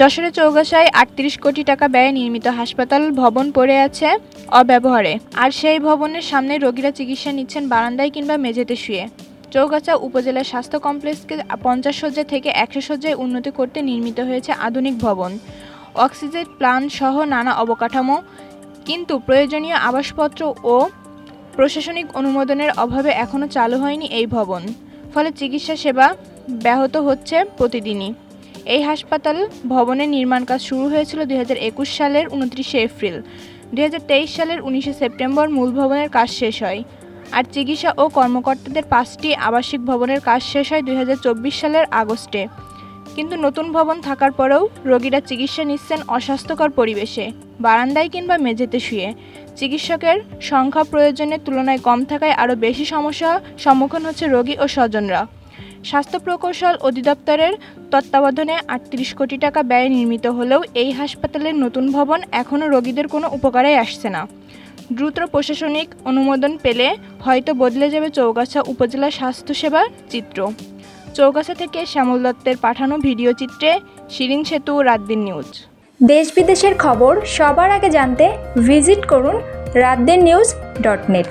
যশোরের চৌগাছায় আটত্রিশ কোটি টাকা ব্যয়ে নির্মিত হাসপাতাল ভবন পড়ে আছে অব্যবহারে। আর সেই ভবনের সামনে রোগীরা চিকিৎসা নিচ্ছেন বারান্দায় কিংবা মেঝেতে শুয়ে। চৌগাছা উপজেলা স্বাস্থ্য কমপ্লেক্সকে পঞ্চাশ শয্যা থেকে একশো শয্যায় উন্নতি করতে নির্মিত হয়েছে আধুনিক ভবন। অক্সিজেন প্লান্ট সহ নানা অবকাঠামো, কিন্তু প্রয়োজনীয় আবাসপত্র ও প্রশাসনিক অনুমোদনের অভাবে এখনও চালু হয়নি এই ভবন। ফলে চিকিৎসা সেবা ব্যাহত হচ্ছে প্রতিদিনই। এই হাসপাতাল ভবনের নির্মাণ কাজ শুরু হয়েছিল দুই হাজার একুশ সালের উনত্রিশে এপ্রিল। দুই হাজার তেইশ সালের উনিশে সেপ্টেম্বর মূল ভবনের কাজ শেষ হয় আর চিকিৎসা ও কর্মকর্তাদের পাঁচটি আবাসিক ভবনের কাজ শেষ হয় দুই হাজার চব্বিশ সালের আগস্টে। কিন্তু নতুন ভবন থাকার পরেও রোগীরা চিকিৎসা নিচ্ছেন অস্বাস্থ্যকর পরিবেশে, বারান্দায় কিংবা মেঝেতে শুয়ে। চিকিৎসকের সংখ্যা প্রয়োজনের তুলনায় কম থাকায় আরও বেশি সমস্যা সম্মুখীন হচ্ছে রোগী ও স্বজনরা। স্বাস্থ্য প্রকৌশল অধিদপ্তরের তত্ত্বাবধানে আটত্রিশ কোটি টাকা ব্যয়ে নির্মিত হলেও এই হাসপাতালের নতুন ভবন এখনও রোগীদের কোনো উপকারে আসছে না। দ্রুত প্রশাসনিক অনুমোদন পেলে হয়তো বদলে যাবে চৌগাছা উপজেলা স্বাস্থ্যসেবার চিত্র। চৌগাছা থেকে শ্যামল দত্তের পাঠানো ভিডিও চিত্রে শিরিন সেতু, রাতদিন নিউজ। দেশ বিদেশের খবর সবার আগে জানতে ভিজিট করুন রাতদের নিউজ ডট নেট।